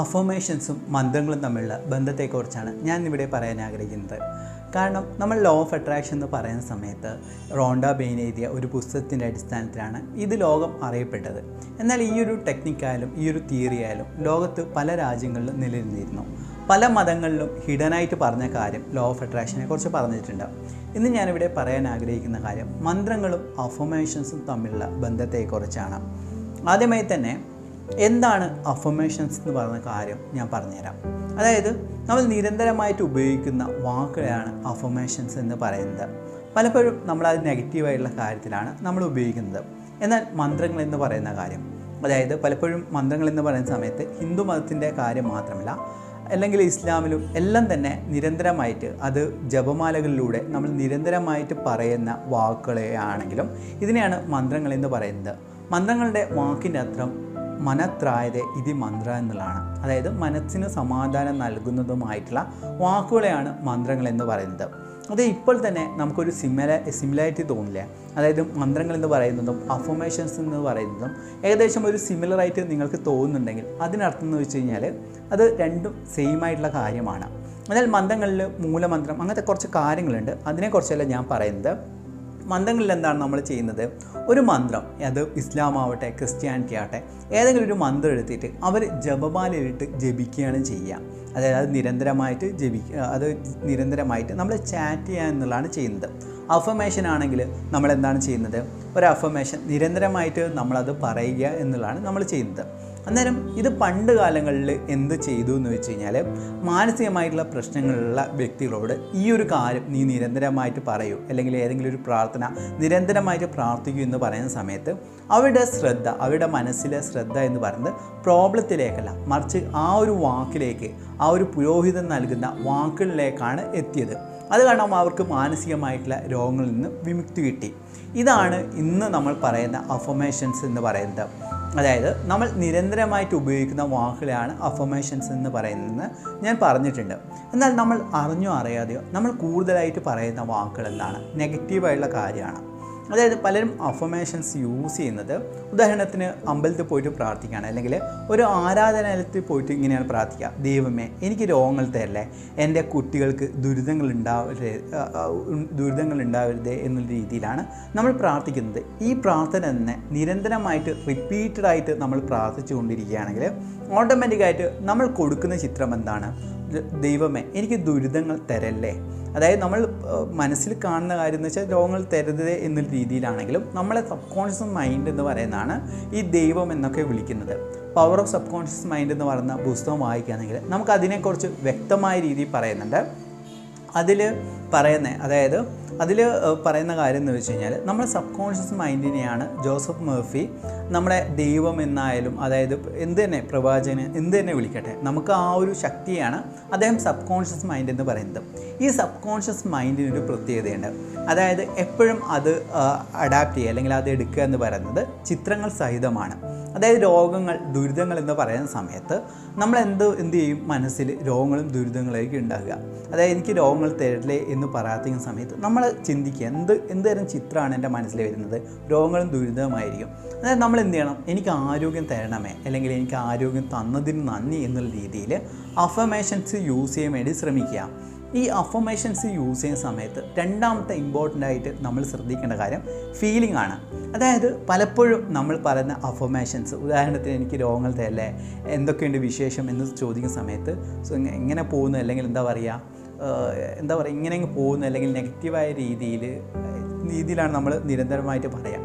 അഫോമേഷൻസും മന്ത്രങ്ങളും തമ്മിലുള്ള ബന്ധത്തെക്കുറിച്ചാണ് ഞാൻ ഇവിടെ പറയാൻ ആഗ്രഹിക്കുന്നത്. കാരണം നമ്മൾ ലോ ഓഫ് അട്രാക്ഷൻ എന്ന് പറയുന്ന സമയത്ത് റോണ്ട ബെയിൻ എഴുതിയ ഒരു പുസ്തകത്തിന്റെ അടിസ്ഥാനത്തിലാണ് ഇത് ലോകം അറിയപ്പെട്ടത്. എന്നാൽ ഈ ഒരു ടെക്നിക്കായാലും ഈ ഒരു തിയറി ആയാലും ലോകത്ത് പല രാജ്യങ്ങളിലും നിലനിന്നിരുന്നു. പല മതങ്ങളിലും ഹിഡനായിട്ട് പറഞ്ഞ കാര്യം ലോ ഓഫ് അട്രാക്ഷനെ കുറിച്ച് പറഞ്ഞിട്ടുണ്ട്. ഇന്ന് ഞാനിവിടെ പറയാൻ ആഗ്രഹിക്കുന്ന കാര്യം മന്ത്രങ്ങളും അഫോമേഷൻസും തമ്മിലുള്ള ബന്ധത്തെക്കുറിച്ചാണ്. ആദ്യമായി തന്നെ എന്താണ് അഫർമേഷൻസ് എന്ന് പറയുന്ന കാര്യം ഞാൻ പറഞ്ഞുതരാം. അതായത് നമ്മൾ നിരന്തരമായിട്ട് ഉപയോഗിക്കുന്ന വാക്കുകളാണ് അഫർമേഷൻസ് എന്ന് പറയുന്നത്. പലപ്പോഴും നമ്മൾ അത് നെഗറ്റീവായിട്ടുള്ള കാര്യത്തിലാണ് നമ്മൾ ഉപയോഗിക്കുന്നത്. എന്നാൽ മന്ത്രങ്ങൾ എന്ന് പറയുന്ന കാര്യം അതായത് പലപ്പോഴും മന്ത്രങ്ങൾ എന്ന് പറയുന്ന സമയത്ത് ഹിന്ദു മതത്തിന്റെ കാര്യം മാത്രമല്ല അല്ലെങ്കിൽ ഇസ്ലാമിലും എല്ലാം തന്നെ നിരന്തരമായിട്ട് അത് ജപമാലകളിലൂടെ നമ്മൾ നിരന്തരമായിട്ട് പറയുന്ന വാക്കുകളെ ആണെങ്കിലും ഇതിനെയാണ് മന്ത്രങ്ങൾ എന്ന് പറയുന്നത്. മന്ത്രങ്ങളുടെ വാക്കിന്റെ അർത്ഥം മനത്രായത ഇതി മന്ത്ര എന്നുള്ളതാണ്. അതായത് മനസ്സിന് സമാധാനം നൽകുന്നതുമായിട്ടുള്ള വാക്കുകളെയാണ് മന്ത്രങ്ങൾ എന്ന് പറയുന്നത്. അത് ഇപ്പോൾ തന്നെ നമുക്കൊരു സിമില സിമിലാരിറ്റി തോന്നില്ല. അതായത് മന്ത്രങ്ങൾ എന്ന് പറയുന്നതും അഫർമേഷൻസ് എന്ന് പറയുന്നതും ഏകദേശം ഒരു സിമിലറായിട്ട് നിങ്ങൾക്ക് തോന്നുന്നുണ്ടെങ്കിൽ അതിനർത്ഥം എന്ന് വെച്ച് കഴിഞ്ഞാൽ അത് രണ്ടും സെയിം ആയിട്ടുള്ള കാര്യമാണ്. എന്നാൽ മന്ത്രങ്ങളിൽ മൂലമന്ത്രം അങ്ങനത്തെ കുറച്ച് കാര്യങ്ങളുണ്ട്. അതിനെക്കുറിച്ചല്ല ഞാൻ പറയുന്നത്. മന്ത്രങ്ങളിൽ എന്താണ് നമ്മൾ ചെയ്യുന്നത്? ഒരു മന്ത്രം അത് ഇസ്ലാം ആവട്ടെ ക്രിസ്ത്യാനിറ്റി ആവട്ടെ ഏതെങ്കിലും ഒരു മന്ത്രം എടുത്തിട്ട് അവർ ജപമാലയിലിട്ട് ജപിക്കുകയാണ് ചെയ്യുക. അതായത് അത് നിരന്തരമായിട്ട് ജപിക്കുക അത് നിരന്തരമായിട്ട് നമ്മൾ ചാറ്റ് ചെയ്യുക എന്നുള്ളതാണ് ചെയ്യുന്നത്. അഫമേഷൻ ആണെങ്കിൽ നമ്മൾ എന്താണ് ചെയ്യുന്നത്? ഒരു അഫമേഷൻ നിരന്തരമായിട്ട് നമ്മളത് പറയുക എന്നുള്ളതാണ് നമ്മൾ ചെയ്യുന്നത്. അന്നേരം ഇത് പണ്ട് കാലങ്ങളിൽ എന്ത് ചെയ്തു എന്ന് വെച്ച് കഴിഞ്ഞാൽ മാനസികമായിട്ടുള്ള പ്രശ്നങ്ങളുള്ള വ്യക്തികളോട് ഈ ഒരു കാര്യം നീ നിരന്തരമായിട്ട് പറയൂ അല്ലെങ്കിൽ ഏതെങ്കിലും ഒരു പ്രാർത്ഥന നിരന്തരമായിട്ട് പ്രാർത്ഥിക്കൂ എന്ന് പറയുന്ന സമയത്ത് അവരുടെ ശ്രദ്ധ അവരുടെ മനസ്സിലെ ശ്രദ്ധ എന്ന് പറയുന്നത് പ്രോബ്ലത്തിലേക്കല്ല മറിച്ച് ആ ഒരു വാക്കിലേക്ക് ആ ഒരു പുരോഹിതൻ നൽകുന്ന വാക്കുകളിലേക്കാണ് എത്തിയത്. അത് കാരണം അവർക്ക് മാനസികമായിട്ടുള്ള രോഗങ്ങളിൽ നിന്ന് വിമുക്തി കിട്ടി. ഇതാണ് ഇന്ന് നമ്മൾ പറയുന്ന അഫർമേഷൻസ് എന്ന് പറയുന്നത്. അതായത് നമ്മൾ നിരന്തരമായിട്ട് ഉപയോഗിക്കുന്ന വാക്കുകളാണ് അഫർമേഷൻസ് എന്ന് പറയുന്നതെന്ന് ഞാൻ പറഞ്ഞിട്ടുണ്ട്. എന്നാൽ നമ്മൾ അറിഞ്ഞോ അറിയാതെയോ നമ്മൾ കൂടുതലായിട്ട് പറയുന്ന വാക്കുകൾ എന്താണ്? നെഗറ്റീവായിട്ടുള്ള കാര്യമാണ്. അതായത് പലരും അഫർമേഷൻസ് യൂസ് ചെയ്യുന്നത് ഉദാഹരണത്തിന് അമ്പലത്തിൽ പോയിട്ട് പ്രാർത്ഥിക്കുകയാണ്. അല്ലെങ്കിൽ ഒരു ആരാധനാലയത്തിൽ പോയിട്ട് ഇങ്ങനെയാണ് പ്രാർത്ഥിക്കുക. ദൈവമേ എനിക്ക് രോഗങ്ങൾ തരല്ലേ? എന്റെ കുട്ടികൾക്ക് ദുരിതങ്ങൾ ഉണ്ടാവരുത് ദുരിതങ്ങൾ ഉണ്ടാവരുത് എന്നുള്ള രീതിയിലാണ് നമ്മൾ പ്രാർത്ഥിക്കുന്നത്. ഈ പ്രാർത്ഥന തന്നെ നിരന്തരമായിട്ട് റിപ്പീറ്റഡായിട്ട് നമ്മൾ പ്രാർത്ഥിച്ചു കൊണ്ടിരിക്കുകയാണെങ്കിൽ ഓട്ടോമാറ്റിക്കായിട്ട് നമ്മൾ കൊടുക്കുന്ന ചിത്രം എന്താണ്? ദൈവമേ എനിക്ക് ദുരിതങ്ങൾ തരല്ലേ? അതായത് നമ്മൾ മനസ്സിൽ കാണുന്ന കാര്യം എന്ന് വെച്ചാൽ രോഗങ്ങൾ തരരുത് എന്ന രീതിയിലാണെങ്കിലും നമ്മളെ സബ് കോൺഷ്യസ് മൈൻഡ് എന്ന് പറയുന്നതാണ് ഈ ദൈവം എന്നൊക്കെ വിളിക്കുന്നത്. Power of subconscious mind എന്ന് പറയുന്ന പുസ്തകം വായിക്കുകയാണെങ്കിൽ നമുക്ക് അതിനെക്കുറിച്ച് വ്യക്തമായ രീതിയിൽ പറയുന്നുണ്ട്. അതിൽ പറയുന്നത് അതായത് അതിൽ പറയുന്ന കാര്യം എന്ന് വെച്ച് കഴിഞ്ഞാൽ നമ്മുടെ സബ് കോൺഷ്യസ് മൈൻഡിനെയാണ് ജോസഫ് മേർഫി നമ്മുടെ ദൈവം എന്നായാലും അതായത് എന്ത് തന്നെ പ്രവാചകന് എന്ത് തന്നെ വിളിക്കട്ടെ നമുക്ക് ആ ഒരു ശക്തിയാണ് അദ്ദേഹം സബ് കോൺഷ്യസ് മൈൻഡ് എന്ന് പറയുന്നത്. ഈ സബ് കോൺഷ്യസ് മൈൻഡിനൊരു പ്രത്യേകതയുണ്ട്. അതായത് എപ്പോഴും അത് അഡാപ്റ്റ് ചെയ്യുക അല്ലെങ്കിൽ അത് എടുക്കുക എന്ന് പറയുന്നത് ചിത്രങ്ങൾ സഹിതമാണ്. അതായത് രോഗങ്ങൾ ദുരിതങ്ങൾ എന്ന് പറയുന്ന സമയത്ത് നമ്മൾ എന്ത് എന്ത് ചെയ്യും? മനസ്സിൽ രോഗങ്ങളും ദുരിതങ്ങളായിരിക്കും ഉണ്ടാകുക അതായത് എനിക്ക് രോഗങ്ങൾ തരില്ലേ എന്ന് പറയാത്ത സമയത്ത് നമ്മൾ ചിന്തിക്കുക എന്ത് എന്ത് തരം ചിത്രമാണ് എന്റെ മനസ്സിൽ വരുന്നത്? രോഗങ്ങളും ദുരിതമായിരിക്കും അതായത് നമ്മൾ എന്ത് ചെയ്യണം? എനിക്ക് ആരോഗ്യം തരണമേ? അല്ലെങ്കിൽ എനിക്ക് ആരോഗ്യം തന്നതിന് നന്ദി എന്നുള്ള രീതിയിൽ അഫമേഷൻസ് യൂസ് ചെയ്യാൻ വേണ്ടി ശ്രമിക്കുക. ഈ അഫർമേഷൻസ് യൂസ് ചെയ്യുന്ന സമയത്ത് രണ്ടാമത്തെ ഇമ്പോർട്ടന്റ് ആയിട്ട് നമ്മൾ ശ്രദ്ധിക്കേണ്ട കാര്യം ഫീലിംഗ് ആണ്. അതായത് പലപ്പോഴും നമ്മൾ പറയുന്ന അഫർമേഷൻസ് ഉദാഹരണത്തിന് എനിക്ക് രോഗങ്ങൾ തരല്ലേ? എന്തൊക്കെയുണ്ട് വിശേഷം എന്ന് ചോദിക്കുന്ന സമയത്ത് സോ എങ്ങനെ പോകുന്നു? അല്ലെങ്കിൽ എന്താ പറയുക? എന്താ പറയുക ഇങ്ങനെ അങ്ങ് പോകുന്ന അല്ലെങ്കിൽ നെഗറ്റീവായ രീതിയിൽ രീതിയിലാണ് നമ്മൾ നിരന്തരമായിട്ട് പറയാം.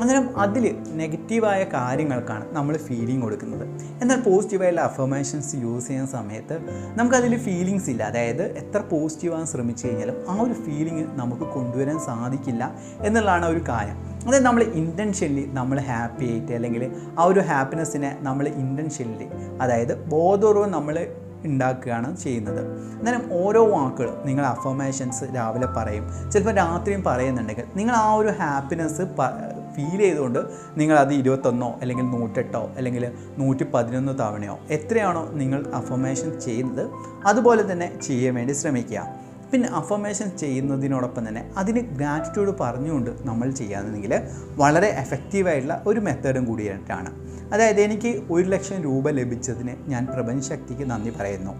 അന്നേരം അതിൽ നെഗറ്റീവായ കാര്യങ്ങൾക്കാണ് നമ്മൾ ഫീലിംഗ് കൊടുക്കുന്നത്. എന്നാൽ പോസിറ്റീവായുള്ള അഫർമേഷൻസ് യൂസ് ചെയ്യുന്ന സമയത്ത് നമുക്കതിൽ ഫീലിങ്സ് ഇല്ല. അതായത് എത്ര പോസിറ്റീവാകാൻ ശ്രമിച്ചു കഴിഞ്ഞാലും ആ ഒരു ഫീലിംഗ് നമുക്ക് കൊണ്ടുവരാൻ സാധിക്കില്ല എന്നുള്ളതാണ് ഒരു കാര്യം. അതായത് നമ്മൾ ഇന്റൻഷനിൽ നമ്മൾ ഹാപ്പി ആയിട്ട് അല്ലെങ്കിൽ ആ ഒരു ഹാപ്പിനെസ്സിനെ നമ്മൾ ഇന്റൻഷനിൽ അതായത് ബോധപൂർവം നമ്മൾ ഉണ്ടാക്കുകയാണ് ചെയ്യുന്നത്. അന്നേരം ഓരോ വാക്കുകളും നിങ്ങൾ അഫർമേഷൻസ് രാവിലെ പറയും. ചിലപ്പോൾ രാത്രിയും പറയുന്നുണ്ടെങ്കിൽ നിങ്ങൾ ആ ഒരു ഹാപ്പിനെസ് ഫീൽ ചെയ്തുകൊണ്ട് നിങ്ങൾ അത് ഇരുപത്തൊന്നോ അല്ലെങ്കിൽ നൂറ്റെട്ടോ അല്ലെങ്കിൽ നൂറ്റി പതിനൊന്ന് തവണയോ എത്രയാണോ നിങ്ങൾ അഫർമേഷൻ ചെയ്യുന്നത് അതുപോലെ തന്നെ ചെയ്യാൻ വേണ്ടി ശ്രമിക്കുക. പിന്നെ അഫർമേഷൻ ചെയ്യുന്നതിനോടൊപ്പം തന്നെ അതിന് ഗ്രാറ്റിറ്റ്യൂഡ് പറഞ്ഞുകൊണ്ട് നമ്മൾ ചെയ്യാമെന്നെങ്കിൽ വളരെ എഫക്റ്റീവായിട്ടുള്ള ഒരു മെത്തേഡും കൂടിയിട്ടാണ് അതായത് എനിക്ക് ഒരു ലക്ഷം രൂപ ലഭിച്ചതിന് ഞാൻ പ്രപഞ്ചശക്തിക്ക് നന്ദി പറയുന്നു.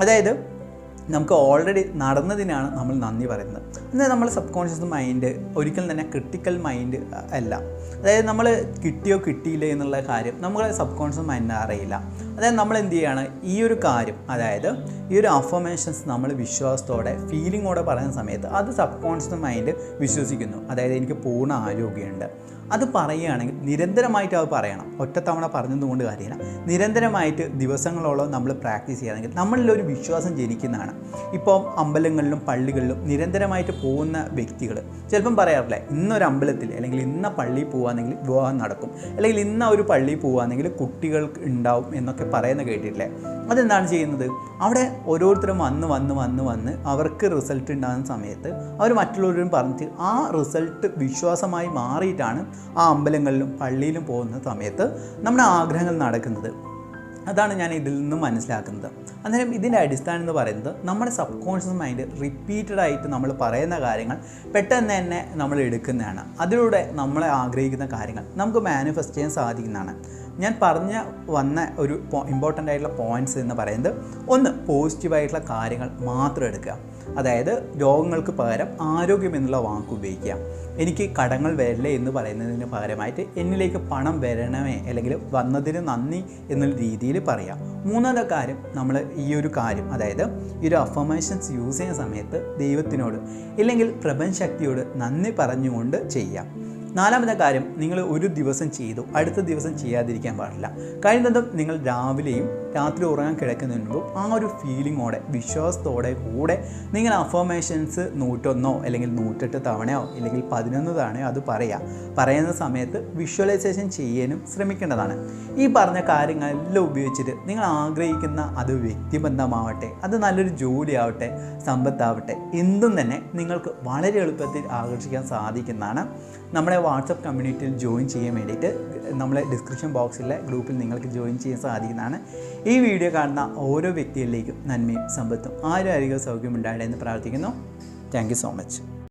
അതായത് നമുക്ക് ഓൾറെഡി നടന്നതിനാണ് നമ്മൾ നന്ദി പറയുന്നത്. എന്നാൽ നമ്മൾ സബ് കോൺഷ്യസ് മൈൻഡ് ഒരിക്കലും തന്നെ ക്രിട്ടിക്കൽ മൈൻഡ് അല്ല. അതായത് നമ്മൾ കിട്ടിയോ കിട്ടിയില്ലേ എന്നുള്ള കാര്യം നമ്മൾ സബ് കോൺഷ്യസ് മൈൻഡിന് അറിയില്ല. അതായത് നമ്മൾ എന്ത് ചെയ്യുകയാണ് ഈ ഒരു കാര്യം അതായത് ഈ ഒരു അഫർമേഷൻസ് നമ്മൾ വിശ്വാസത്തോടെ ഫീലിങ്ങോടെ പറയുന്ന സമയത്ത് അത് സബ് കോൺഷ്യസ് മൈൻഡ് വിശ്വസിക്കുന്നു. അതായത് എനിക്ക് പൂർണ ആരോഗ്യമുണ്ട്. അത് പറയുകയാണെങ്കിൽ നിരന്തരമായിട്ട് അത് പറയണം. ഒറ്റത്തവണ പറഞ്ഞതുകൊണ്ട് കാര്യമില്ല. നിരന്തരമായിട്ട് ദിവസങ്ങളോളം നമ്മൾ പ്രാക്ടീസ് ചെയ്യുകയാണെങ്കിൽ നമ്മളിൽ ഒരു വിശ്വാസം ജനിക്കുന്നതാണ്. ഇപ്പോൾ അമ്പലങ്ങളിലും പള്ളികളിലും നിരന്തരമായിട്ട് പോകുന്ന വ്യക്തികൾ ചിലപ്പം പറയാറില്ല ഇന്നൊരു അമ്പലത്തിൽ അല്ലെങ്കിൽ ഇന്ന പള്ളിയിൽ പോകുകയാണെങ്കിൽ വിവാഹം നടക്കും. അല്ലെങ്കിൽ ഇന്ന ഒരു പള്ളിയിൽ പോകുകയാണെങ്കിൽ കുട്ടികൾക്ക് ഉണ്ടാവും എന്നൊക്കെ പറയുന്ന കേട്ടിട്ടില്ലേ? അതെന്താണ് ചെയ്യുന്നത്? അവിടെ ഓരോരുത്തരും വന്ന് വന്ന് വന്ന് വന്ന് അവർക്ക് റിസൾട്ട് ഉണ്ടാകുന്ന സമയത്ത് അവർ മറ്റുള്ളവരും പറഞ്ഞിട്ട് ആ റിസൾട്ട് വിശ്വാസമായി മാറിയിട്ടാണ് ആ അമ്പലങ്ങളിലും പള്ളിയിലും പോകുന്ന സമയത്ത് നമ്മുടെ ആഗ്രഹങ്ങൾ നടക്കുന്നത്. അതാണ് ഞാൻ ഇതിൽ നിന്നും മനസ്സിലാക്കുന്നത്. അന്നേരം ഇതിന്റെ അടിസ്ഥാനം എന്ന് പറയുന്നത് നമ്മുടെ സബ് കോൺഷ്യസ് മൈൻഡ് റിപ്പീറ്റഡ് ആയിട്ട് നമ്മൾ പറയുന്ന കാര്യങ്ങൾ പെട്ടെന്ന് തന്നെ നമ്മൾ എടുക്കുന്നതാണ്. അതിലൂടെ നമ്മളെ ആഗ്രഹിക്കുന്ന കാര്യങ്ങൾ നമുക്ക് മാനിഫെസ്റ്റ് ചെയ്യാൻ സാധിക്കുന്നതാണ്. ഞാൻ പറഞ്ഞ വന്ന ഒരു ഇമ്പോർട്ടന്റ് ആയിട്ടുള്ള പോയിന്റ്സ് എന്ന് പറയുന്നത് ഒന്ന് പോസിറ്റീവായിട്ടുള്ള കാര്യങ്ങൾ മാത്രം എടുക്കുക. അതായത് രോഗങ്ങൾക്ക് പകരം ആരോഗ്യം എന്നുള്ള വാക്ക് ഉപയോഗിക്കുക. എനിക്ക് കടങ്ങൾ വരില്ലേ എന്ന് പറയുന്നതിന് പകരമായിട്ട് എന്നിലേക്ക് പണം വരണമേ അല്ലെങ്കിൽ വന്നതിന് നന്ദി എന്നുള്ള രീതിയിൽ പറയാം. മൂന്നാമത്തെ കാര്യം നമ്മൾ ഈ ഒരു കാര്യം അതായത് ഈ ഒരു അഫർമേഷൻസ് യൂസ് ചെയ്യുന്ന സമയത്ത് ദൈവത്തിനോട് ഇല്ലെങ്കിൽ പ്രപഞ്ചശക്തിയോട് നന്ദി പറഞ്ഞുകൊണ്ട് ചെയ്യാം. നാലാമത്തെ കാര്യം നിങ്ങൾ ഒരു ദിവസം ചെയ്തു അടുത്ത ദിവസം ചെയ്യാതിരിക്കാൻ പാടില്ല. കാര്യം നിങ്ങൾ രാവിലെയും രാത്രി ഉറങ്ങാൻ കിടക്കുന്നതിന് മുമ്പ് ആ ഒരു ഫീലിങ്ങോടെ വിശ്വാസത്തോടെ കൂടെ നിങ്ങൾ അഫർമേഷൻസ് നൂറ്റൊന്നോ അല്ലെങ്കിൽ നൂറ്റെട്ട് തവണയോ അല്ലെങ്കിൽ പതിനൊന്ന് തവണയോ അത് പറയാം. പറയുന്ന സമയത്ത് വിഷ്വലൈസേഷൻ ചെയ്യാനും ശ്രമിക്കേണ്ടതാണ്. ഈ പറഞ്ഞ കാര്യങ്ങളെല്ലാം ഉപയോഗിച്ചിട്ട് നിങ്ങൾ ആഗ്രഹിക്കുന്ന അത് വ്യക്തിബന്ധമാവട്ടെ അത് നല്ലൊരു ജോലിയാവട്ടെ സമ്പത്താവട്ടെ എന്തും തന്നെ നിങ്ങൾക്ക് വളരെ എളുപ്പത്തിൽ ആകർഷിക്കാൻ സാധിക്കുന്നതാണ്. നമ്മുടെ വാട്സപ്പ് കമ്മ്യൂണിറ്റിയിൽ ജോയിൻ ചെയ്യാൻ വേണ്ടിയിട്ട് നമ്മളെ ഡിസ്ക്രിപ്ഷൻ ബോക്സിലെ ഗ്രൂപ്പിൽ നിങ്ങൾക്ക് ജോയിൻ ചെയ്യാൻ സാധിക്കുന്നതാണ്. ഈ വീഡിയോ കാണുന്ന ഓരോ വ്യക്തികളിലേക്കും നന്മയും സമ്പത്തും ആരും അധികം സൗഖ്യം ഉണ്ടാകട്ടെ എന്ന് പ്രാർത്ഥിക്കുന്നു. Thank so much